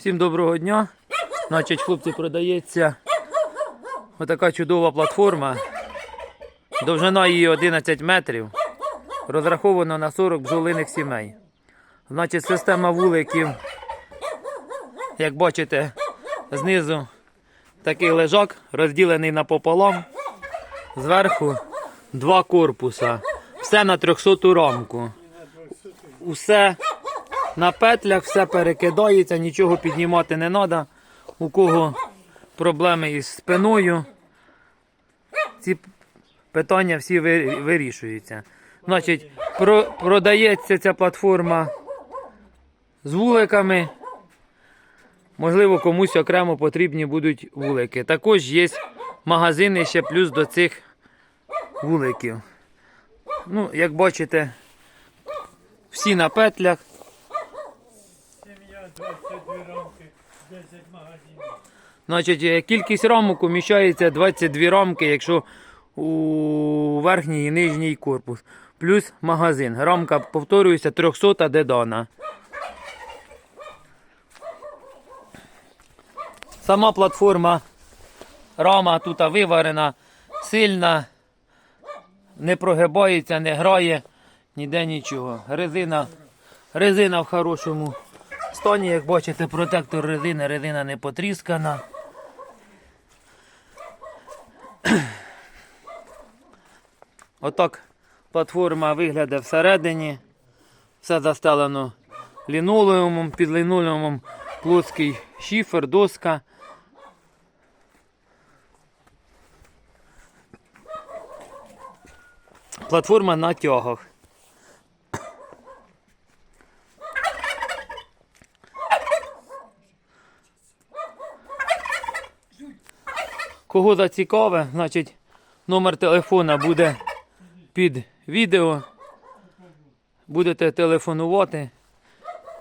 Всім доброго дня. Значить, хлопці, продається отака чудова платформа. Довжина її 11 метрів. Розраховано на 40 бджолиних сімей. Значить, система вуликів, як бачите, знизу такий лежак, розділений напополам. Зверху два корпуса. Все на 300 рамку. Усе на петлях, все перекидається, нічого піднімати не треба. У кого проблеми із спиною, ці питання всі вирішуються. Значить, про, продається ця платформа з вуликами. Можливо, комусь окремо потрібні будуть вулики. Також є магазини ще плюс до цих вуликів. Ну, як бачите, всі на петлях. Сім'я 22 рамки, 10 магазинів. Значить, е, кількість рамок уміщається 22 рамки, якщо у верхній і нижній корпус. Плюс магазин. Рамка, повторюється, 300 дедана. Сама платформа, рама тут виварена, сильна, не прогибається, не грає, ніде нічого. Резина, резина в хорошому стані, як бачите, протектор резини, резина не потріскана. Отак платформа виглядає всередині. Все застелено лінолеумом, під лінолеумом плоский шифер, доска. Платформа на тягах. Кого зацікаве, значить номер телефона буде під відео. Будете телефонувати,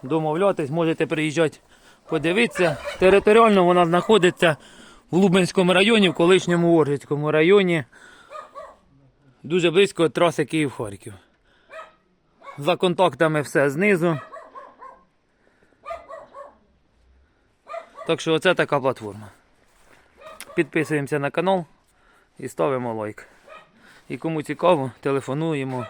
домовлятись, можете приїжджати подивитися. Територіально вона знаходиться в Лубенському районі, в колишньому Оржицькому районі. Дуже близько траси Київ-Харків. За контактами все знизу. Так що оце така платформа. Підписуємося на канал і ставимо лайк. І кому цікаво, телефонуємо,